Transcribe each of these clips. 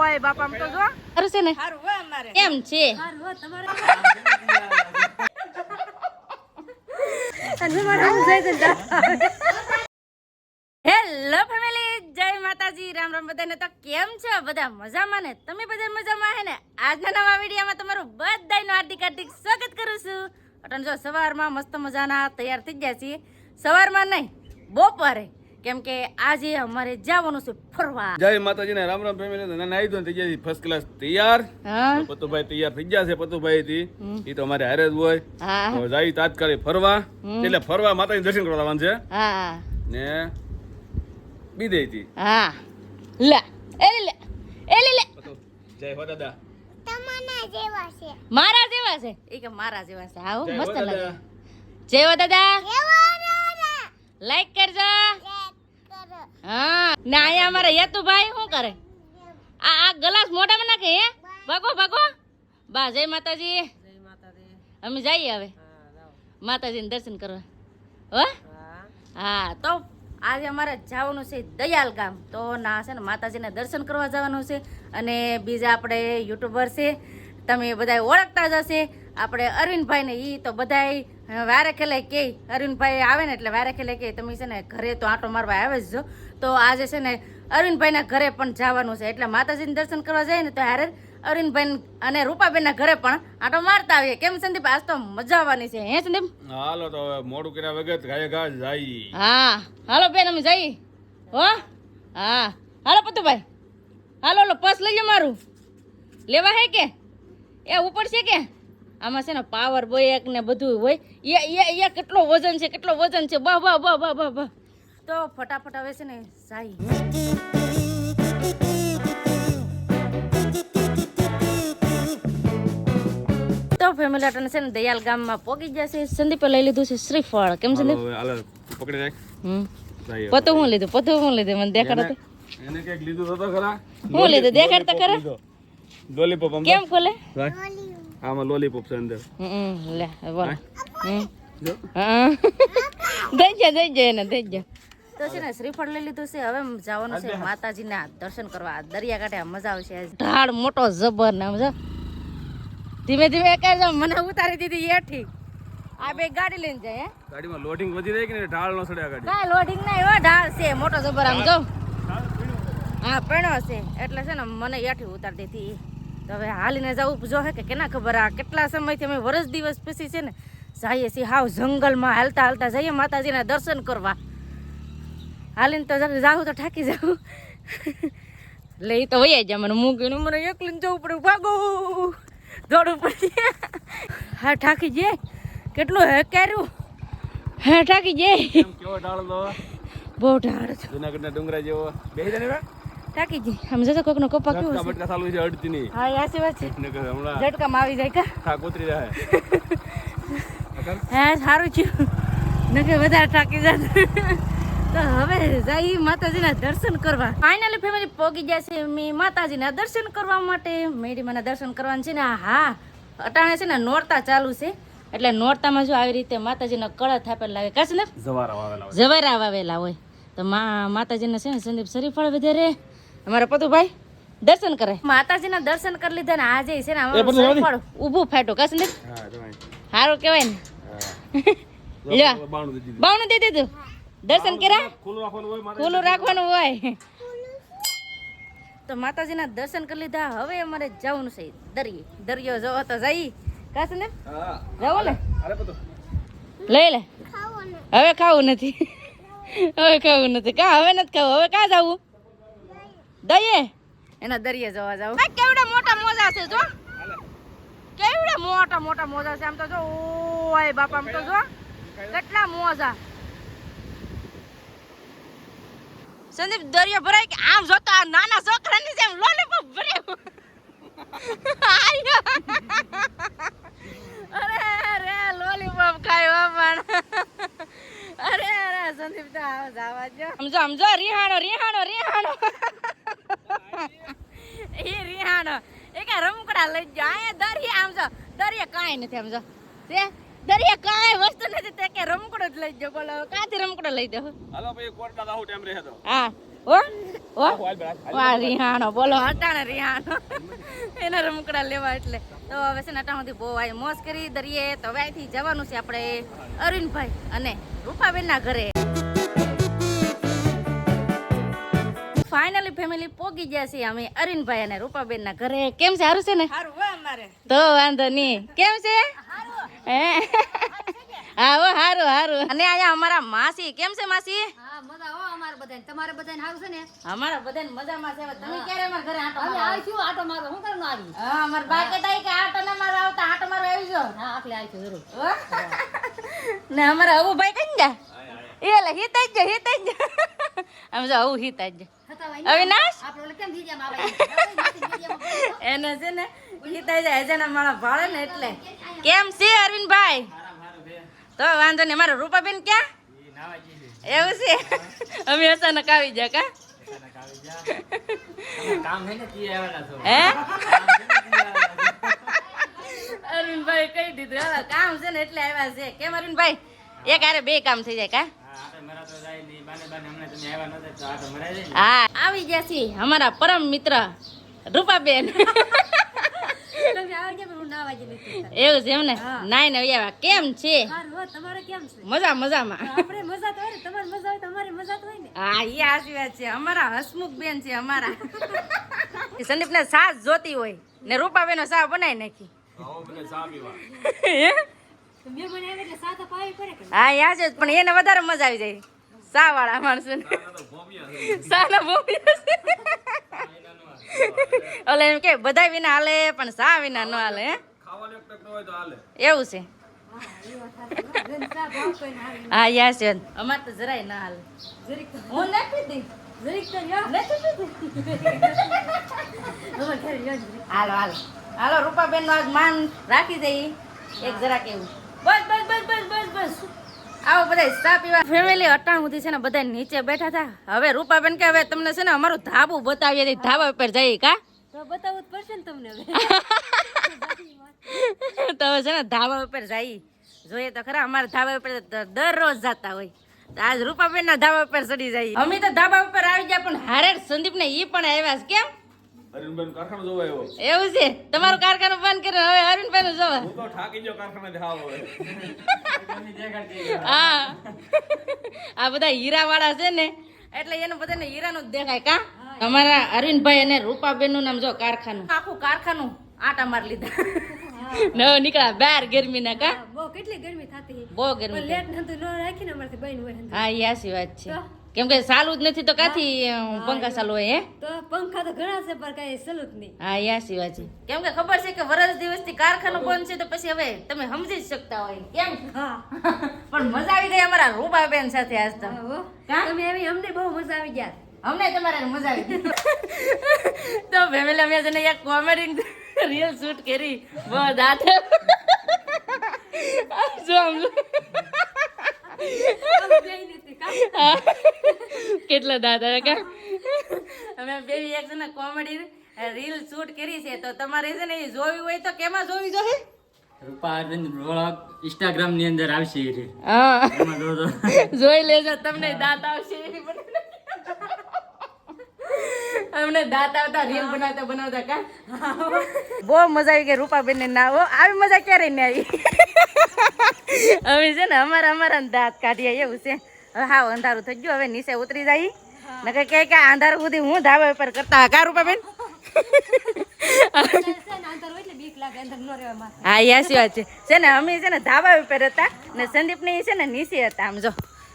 ઓય બાપા તો જો. સારું છે ને? સારું હોય અમારે. કેમ છે. હેલો ફેમિલી જય માતાજી રામ રામ બધાને. તો કેમ છો? બધા મજામાં ને? તમે બધા મજામાં હે ને? આજના નવા વિડીયોમાં તમારું બધાનું હાર્દિક હાર્દિક સ્વાગત કરું છું. અટન જો સવારમાં મસ્ત મજાના તૈયાર થઈ ગયા છીએ. સવારમાં નહીં બપોરે કેમ કે આજે અમારે જવાનું છે ફરવા. જય માતાજી ને રામ રામ ફેમિલી ને નાઈ ધોઈને થઈ ગયા ફર્સ્ટ ક્લાસ તૈયાર. પતુભાઈ તૈયાર થઈ ગયા છે પતુભાઈ થી. ઈ તો અમારે હારે જ હોય. તો જાય તાત્કાલિક ફરવા. એટલે ફરવા માતાજી દર્શન કરવા આવવાનું છે. હા ને બીદે થી. હા. લે. એ લે એ લે લે. જય હો દાદા. મારા જેવા છે? એ કે મારા જેવા છે. આવો જય હો મસ્ત લાગે. દાદા. જય હો દાદા. લાઈક કરજો. હા. ને, અહીંયા અમારા ભાઈ શું કરે? આ આ ગ્લાસ મોઢામાં નાખે હે? ભાગો ભાગો. બા, જય માતાજી. અમે જઈએ હવે. માતાજીને દર્શન કરવા. હો? હા, તો આજે અમારે જવાનું છે દયાલ ગામ. તો ના, છે ને, માતાજીને દર્શન કરવા જવાનું છે. અને બીજા આપણે યુટ્યુબર છે. તમે બધા ઓળખતા જ હશે. આપણે અરવિંદભાઈ ને ઈ તો બધાય વારે ખેલે કે અરવિંદભાઈ આવે ને એટલે વારે ખેલે કે તમે છે ને ઘરે તો આંટો મારવા આવે જ જો તો આજે છે ને અરવિંદભાઈના ઘરે પણ જવાનું છે. એટલે માતાજીને દર્શન કરવા જાય ને તો હારે અરવિંદભાઈ અને રૂપાબેનના ઘરે પણ આંટો મારતા આવીએ. કેમ સંદીપ? આજ તો મજા આવવાની છે હે સંદીપ? હાલો તો હવે મોડું કર્યા વગર ગાય ગા જાય. હા. હાલો બેન અમે જઈ હો? હા. હાલો પતુભાઈ. હાલો હાલો પર્સ લઈ લો મારું. લેવા હે કે? એ ઉપર છે કે? આમાં છે ને પાવર બોયક ને બધું હોય. એ એ એ કેટલો વજન છે કેટલો વજન છે. બા બા બા બા બા બા. તો ફટાફટ હવે છે ને સાઈ તો ફેમિલી અટન છે ને દયાલ ગામમાં પોગી જશે સંદીપે લઈ લીધું છે શ્રીફળ. કેમ સંદીપ? પકડી રાખ. હમ. પતો પતું હું લીધું પતું હું લીધું મને દેખાડો તો. એને કંઈક લીધું તો તો ખરા? હું લીધું દેખાડ તો ખરા. લોલીપોપ કેમ ખોલે? રાખ. આમાં લોલીપોપ છે અંદર. હમ, લે બોલ. જો. હા. દઈ જા દઈ જા એને દઈ જા તો છે ને શ્રીફળ લઈ લીધું છે. હવે જવાનું છે માતાજીના દર્શન કરવા. દરિયાકાંઠે મજા આવશે ઢાળ મોટો જબર ને સમજો ધીમે ધીમે કરજો મને ઉતારી દીધી એઠી. આ બે ગાડી લઈને જાય ગાડીમાં લોડિંગ વધી રહી કે ને ઢાળ નો સડ્યા ગાડી. કાઈ લોડિંગ નહીં હો ઢાળ છે. મોટો જબર આમ જો. હા પીણો છે. એટલે છે ને મને એઠી ઉતારી દીધી. તો હવે હાલીને જવું જો હે કે કેના ખબર આ કેટલા સમયથી અમે વરસ દિવસ પછી છે ને જઈએ છીએ હાવ જંગલમાં હાલતા હાલતા જઈએ માતાજીના દર્શન કરવા. હાલીને તો જાવું તો ઠાકી જાવું એટલે એ તો વૈયા જાય મને મૂકીને મને એકલીને જવું પડે ભાગો દોડવું પડે. હા ઠાકી જાય. કેટલું હે કર્યું હા ઠાકી જાય. બહુ ઢાળ છે. જુનાગઢના ડુંગરા જેવો. બે? થાકી ગઈ આમ જતો કોકનો કપા કેવું છે. બટકા ચાલુ છે અડતી નહીં હા યાસી વાત છે. ને કે હમણાં ઝટકામાં આવી જાય કા? હા કોતરી જાય. હા સારું છે નકે વધારે થાકી જાય તો હવે જઈ માતાજીના દર્શન કરવા. ફાઇનલી ફેમિલી પોગી ગયા છે મેં માતાજીના દર્શન કરવા માટે. મેડીમાના દર્શન કરવાનું છે ને હા અટાણે છે ને નોરતા ચાલુ છે. એટલે નોરતામાં જો આવી રીતે માતાજીના કળા થાપેલ લાગે. કાશ ને? જવારા વાવેલા હોય. જવારા વાવેલા હોય. તો મા માતાજીને છે ને સંદીપ શરીફળ વધારે. અમારા પતુભાઈ દર્શન કરે. માતાજીના દર્શન કરી લીધા ને આજે છે ને ઊભું ફાટ્યું કા ને? સારું કહેવાય ને. લ્યો. બાવણું દઈ દીધું. દર્શન કર્યા? ખુલ્લું રાખવાનું હોય મારે. ખુલ્લું રાખવાનું તો માતાજીના દર્શન કરી લીધા. હવે અમારે જવાનું છે દરિયે. દરિયો જવો તો જઈ. કસ ને? હા. જવો ને? લઈ લે. હવે ખાવું નથી. હવે ખાવું નથી. કા હવે નથી ખાવું? હવે કા જવું? દઈએ. એના દરિયે જવા જાવ. કેવડા મોટા મોજા છે જો. કેવડા મોટા મોટા મોજા છે આમ તો જો ઓય બાપા આમ તો જો. કેટલા મોજા. સંદીપ દરિયો ભરાય કે આમ જોતો આ નાના છોકરાની જેમ લોલીપોપ ભર્યો. અરે રે લોલીપોપ ખાયો પણ અરે અરે સંદીપ તો આવો જાવા જો સમજો સમજો રિહાણો રિહાણો રિહાણો. એ રિહાણો. એ કે રમકડા લઈ જાઓ. અહીંયા દરિયા આમ જો દરિયા કાંઈ નથી સમજો તે દરિયા કાંઈ વસ્તુ નથી તે કે રમકડો જ લઈ જાઓ. બોલો કાંથી રમકડો લઈ દો હાલો ભાઈ કોટડા દાહુ ટાઈમ રહે તો. હા. હો? ઓ વાહ રિહાણો. બોલો અટાણે રિહાણો. એના રમકડા લેવા એટલે. તો હવે છે ને અટાણુંથી બહુ આવી મોજ કરી દરિયે. તો હવે અહીંથી જવાનું છે આપણે અરવિંદભાઈ અને રૂપાબેનના ઘરે. ફાઇનલી ફેમિલી પોગી ગયા છીએ અમે અરવિંદભાઈ અને રૂપાબેનના ઘરે. કેમ છે? સારું છે ને? તો વાંધો નહીં. કેમ છે? હે? હા હો હારું હારું. અને અહીંયા અમારા માસી. કેમ છે માસી? હા મજા હો અમારે બધાને તમારે બધાને સારું છે ને? અમારા બધાને મજામાં છે. તમે ક્યારે અમારા ઘરે આંટો અમે મારવા આવીશું આટો મારો. હું કરવાનું આવી? હા અમાર બા કહેતા કે આટો ના મારવા આવતા આટો મારવા આવી જાઓ. હા આટલે આવીશું જરૂર. ને અમારા અબુ ભાઈ કઈ જા એ લે હિત જ જા હિત જ જા. આમ જો આવું હિત જ જા. થતા હોય ને અવિનાશ એને છે ને જ જાય જેના મારા ભાળે ને એટલે. કેમ છે અરવિંદભાઈ? તો વાંધો નહીં મારા રૂપાબેન ક્યાં? એવું છે? અમે અચાનક આવી જા કા? હે? અરવિંદભાઈ કહી દીધું કામ છે ને એટલે આવ્યા છે. કેમ અરવિંદભાઈ? એક આરે બે કામ થઈ જાય કા? હા આવી ગયા છીએ અમારા પરમ મિત્ર રૂપાબેન. એવું છે એમ ને? નાઈ ને આવ્યા. કેમ છે? સારું હો તમારે કેમ છે? મજા મજામાં. આપણે મજા તો હોય ને તમારે મજા હોય તમારી મજા તો હોય ને. હા એ આશી વાત છે. અમારા હસમુખ બેન છે અમારા. સંદીપ ને સાસ જોતી હોય ને રૂપાબેનો સાહ બનાવી નાખી. હે? યા છે, પણ એને વધારે મજા આવી જાય. સા વાળા માણસો સા ના ઓલે એમ કે, બધા વિના હાલે, પણ સા વિના ન હાલે એવું છે. હા યા છે. અમાર તો જરાય ના હાલે. હું નાખી જરીક. હાલો હાલો. હાલો રૂપાબેન નો આજ માન રાખી દઈ. એક જરાક એવું. બસ બસ બસ બસ બસ બસ. આવો બધા ચા પીવા. ફેમિલી અટાણ સુધી છે ને બધા નીચે બેઠા હતા. હવે રૂપાબેન કે હવે તમને છે ને અમારું ધાબુ બતાવીએ છીએ ધાબા ઉપર જઈએ કા? તો બતાવવું જ પડશે ને તમને હવે. તો હવે છે ને ધાબા ઉપર જઈએ. જોઈએ તો ખરા અમારા ધાબા ઉપર દરરોજ જતા હોય. આજ રૂપાબેન ના ધાબા ઉપર ચડી જાય અમે તો ધાબા ઉપર આવી ગયા પણ હારે સંદીપ ને ઈ પણ આવ્યા છે. કેમ? અરવિંદભાઈ કારખાનો જોવા આવ્યો. એવું છે? તમારું કારખાનું બંધ કર્યું હવે અરવિંદભાઈ નું જોવા. હું તો ઠાકી ગયો કારખાના દેખાવ હવે. હા. આ બધા હીરા વાળા છે ને એટલે એને બધાને હીરાનું જ દેખાય કા? તમારા અરવિંદભાઈ અને રૂપાબેનનું નામ જો કારખાનું. આખું કારખાનું આટા માર લીધા. નવ નીકળ્યા બાર ગરમી ના કા બહુ કેટલી ગરમી થતી. બહુ ગરમી લેટ નતું ન રાખીને અમારથી બહેન હોય હા એ આસી વાત છે. કેમ કે સાલું જ નથી તો કાથી પંખા ચાલુ હોય હે? તો પંખા તો ઘણા છે પણ કઈ જ નહીં. હા યા શિવાજી કેમ કે ખબર છે કે વરસ દિવસથી કારખાનું બંધ છે તો પછી હવે તમે સમજી જ શકતા હોય. કેમ? હા. પણ મજા આવી ગઈ અમારા રૂપાબેન સાથે આજ તો? તમે એવી અમને બહુ મજા આવી ગયા. અમને તમારે મજા આવી ગઈ. તો ફેમિલી અમે જને એક કોમેડી રીલ શૂટ કરી બહુ દાંત. જો આમ. કેટલા દાંત આવે કા અમે બે એક જણા કોમેડી રીલ શૂટ કરી છે તો તમારે છે ને એ જોવી હોય તો કેમાં જોવી જોઈએ ઇન્સ્ટાગ્રામની અંદર આવશે જોઈ લેજો તમને દાંત આવશે અમને દાંત આવતા રીલ બનાવતા બનાવતા કા? બહુ મજા આવી ગઈ રૂપાબેન ને ના હો આવી મજા ક્યારે ને આવી? હવે છે ને અમારા અમારા દાંત કાઢીએ એવું છે. હા અંધારું થઈ ગયું હવે નીચે ઉતરી જાય. ને કે કે અંધારું સુધી હું ધાબા ઉપર કરતા કા રૂપાબેન. અંતર હોય એટલે બીક લાગે અંદર ન રહેવા માં હા યાસી વાત છે. છે ને અમે છે ને ધાબા ઉપર હતા ને સંદીપ ને છે ને નીચે હતા આમ જો.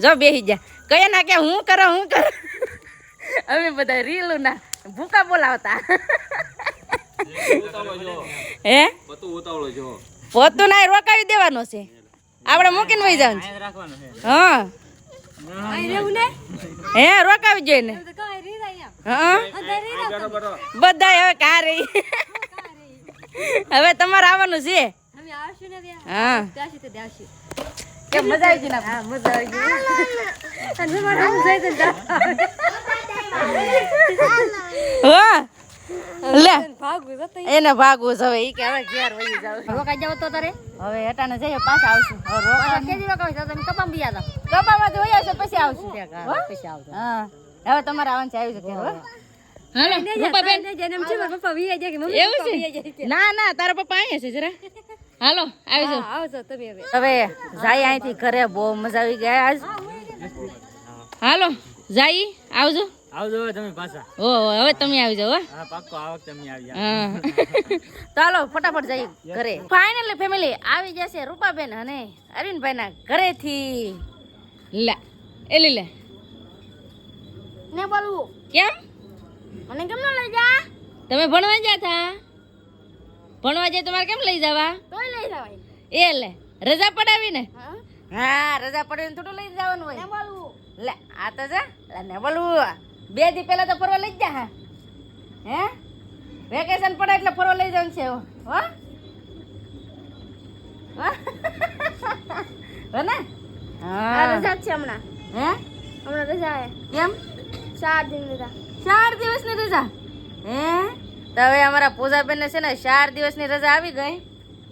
જો બેસી ગયા. કયા ના કે હું કરો હું કરો. અમે બધા રીલું ના ભૂકા બોલાવતા. હે? પોતું ના રોકાવી દેવાનો છે. આપણે મૂકીને વહી જવાનું છે અહીંયા રાખવાનું છે. હા. હે રોકાવી જોઈએ ને? બધા હવે કા રહી? હવે તમારે આવવાનું છે? હા. કે મજા આવી ગઈ ને હા મજા આવી ગઈ. અને તમારે આમ જાય તો હા. લે. એને ભાગવું છે હવે ઈ કે હવે ઘેર વહી જાવ. રોકાઈ જાવ તો તારે. હવે હટાને જઈએ પાછા આવશું. હવે રોકાવાનું. કેજી રોકાવી તો તમે કપામ બી યાદ કપામાં તો વયા છે પછી આવશું. પછી આવજો. હા. હવે તમારે આવવાનું છે આવી શકે હો. હાલો રૂપાબેન જન્મ છે મારા પપ્પા વી જાય કે મમ્મી એવું છે? ના ના તારા પપ્પા અહીંયા છે જરા. હાલો આવી આવજો તમે હવે. હવે જાય અહીંથી ઘરે બહુ મજા આવી ગયા આજ. હાલો જાય આવજો. આવજો તમે પાછા. ઓ હવે તમે આવી જાઓ હા પાક્કો આ વખતે અમે આવી હા. ચાલો ફટાફટ જઈએ ઘરે. ફાઇનલી ફેમિલી આવી જશે રૂપાબેન અને અરવિંદભાઈ ના ઘરેથી. લે એ લે ને બોલવું? કેમ? મને કેમ ન લઈ જા? તમે ભણવા ગયા હતા ભણવા જાય તમારે કેમ લઈ જવા? તોય લઈ જવાય. એ લે રજા પડાવી ને હા. હા રજા પડાવીને થોડું લઈ જવાનું હોય. ને બોલવું? લે આ તો જા. લે ને બોલવું. બે દી પહેલા તો ફરવા લઈ જ હા. હે? વેકેશન પડે એટલે ફરવા લઈ જવાનું છે હો. હો? ને? હા. રજા છે હમણાં. હે? હમણાં રજા હે કેમ? ચાર દિન રજા. ચાર દિવસની રજા? હે? તો હવે અમારા પૂજાબેન ને છે ને ચાર દિવસની રજા આવી ગઈ.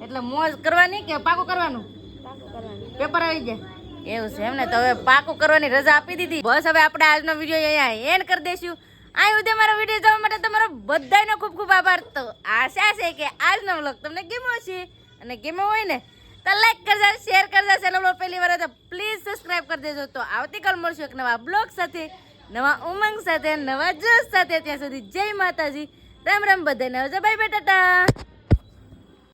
એટલે મોજ કરવાની કે પાકું કરવાનું? પાકું કરવાનું. પેપર આવી જાય. એવું છે એમને તો હવે પાકું કરવાની રજા આપી દીધી. બસ હવે આપણે આજનો વીડિયો અહીંયા એન્ડ કરી દઈશું. આ સુધી મારો વીડિયો જોવા માટે તમારો બધાનો ખૂબ ખૂબ આભાર. તો આશા છે કે આજનો વ્લોગ તમને ગમ્યો છે અને ગમ્યો હોય ને, તો લાઈક કરજો શેર કરજો ચેનલ પર પહેલી વાર તો પ્લીઝ સબસ્ક્રાઇબ કરી દેજો. તો આવતીકાલ મળશું એક નવા બ્લોગ સાથે, નવા ઉમંગ સાથે, નવા જોશ સાથે. ત્યાં સુધી જય માતાજી. રામ રામ બધાને. આવજો બાય બાય ટાટા.